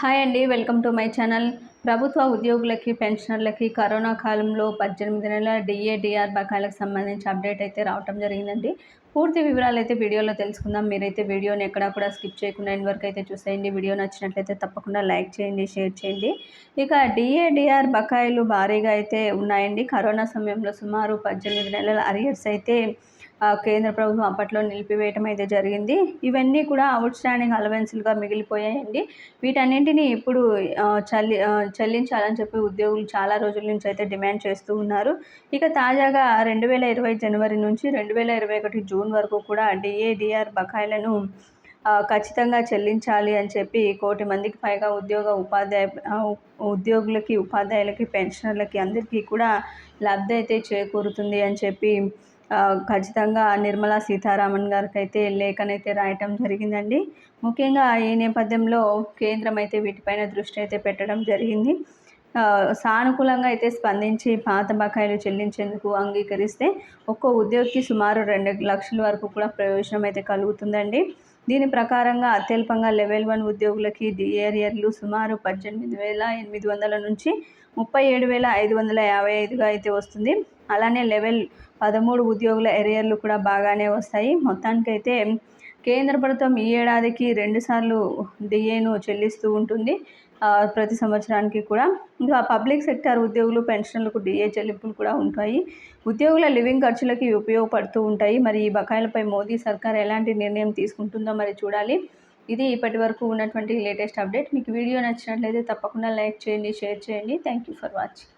Hi అండి welcome to my channel. ప్రభుత్వ ఉద్యోగులకి పెన్షనర్లకి కరోనా కాలంలో పద్దెనిమిది నెలల డిఏడిఆర్ బకాయిలకు సంబంధించి అప్డేట్ అయితే రావటం జరిగిందండి. పూర్తి వివరాలు అయితే వీడియోలో తెలుసుకుందాం. మీరైతే వీడియోని ఎక్కడా కూడా స్కిప్ చేయకుండా ఎండ్ వరకు అయితే చూసేయండి. వీడియో నచ్చినట్లయితే తప్పకుండా లైక్ చేయండి షేర్ చేయండి. ఇక డిఏడిఆర్ బకాయిలు భారీగా అయితే ఉన్నాయండి. కరోనా సమయంలో సుమారు పద్దెనిమిది నెలల అరియర్స్ అయితే కేంద్ర ప్రభుత్వం అప్పట్లో నిలిపివేయటం అయితే జరిగింది. ఇవన్నీ కూడా అవుట్ స్టాండింగ్ అలవెన్స్లుగా మిగిలిపోయాయండి. వీటన్నింటినీ ఇప్పుడు చల్లి చెల్లించాలని చెప్పి ఉద్యోగులు చాలా రోజుల నుంచి అయితే డిమాండ్ చేస్తూ ఉన్నారు. ఇక తాజాగా రెండు వేల ఇరవై జనవరి నుంచి రెండు వేల ఇరవై ఒకటి జూన్ వరకు కూడా డిఏడిఆర్ బకాయిలను ఖచ్చితంగా చెల్లించాలి అని చెప్పి కోటి మందికి పైగా ఉద్యోగ ఉపాధ్యాయ ఉద్యోగులకి ఉపాధ్యాయులకి పెన్షనర్లకి అందరికీ కూడా లబ్ధి అయితే చేకూరుతుంది అని చెప్పి ఖచ్చితంగా నిర్మలా సీతారామన్ గారికి అయితే లేఖనైతే రాయటం జరిగిందండి. ముఖ్యంగా ఈ నేపథ్యంలో కేంద్రం అయితే వీటిపైన దృష్టి అయితే పెట్టడం జరిగింది. సానుకూలంగా అయితే స్పందించి పాత బకాయిలు చెల్లించేందుకు అంగీకరిస్తే ఒక్కో ఉద్యోగికి సుమారు రెండు లక్షల వరకు కూడా ప్రయోజనం అయితే కలుగుతుందండి. దీని ప్రకారంగా అత్యల్పంగా లెవెల్ వన్ ఉద్యోగులకి డిఏరియర్లు సుమారు పద్దెనిమిది వేల ఎనిమిది వందల నుంచి ముప్పై ఏడు వేల ఐదు వందల యాభై ఐదుగా అయితే వస్తుంది. అలానే లెవెల్ పదమూడు ఉద్యోగుల ఎరియర్లు కూడా బాగానే వస్తాయి. మొత్తానికైతే కేంద్ర ప్రభుత్వం ఈ ఏడాదికి రెండుసార్లు డిఏను చెల్లిస్తూ ఉంటుంది. ప్రతి సంవత్సరానికి కూడా. ఇంకా పబ్లిక్ సెక్టర్ ఉద్యోగులు పెన్షన్లకు డిఏ చెల్లింపులు కూడా ఉంటాయి. ఉద్యోగుల లివింగ్ ఖర్చులకి ఉపయోగపడుతూ ఉంటాయి. మరి ఈ బకాయిలపై మోదీ సర్కార్ ఎలాంటి నిర్ణయం తీసుకుంటుందో మరి చూడాలి. ఇది ఇప్పటి వరకు ఉన్నటువంటి లేటెస్ట్ అప్డేట్. మీకు వీడియో నచ్చినట్లయితే తప్పకుండా లైక్ చేయండి షేర్ చేయండి. Thank you for watching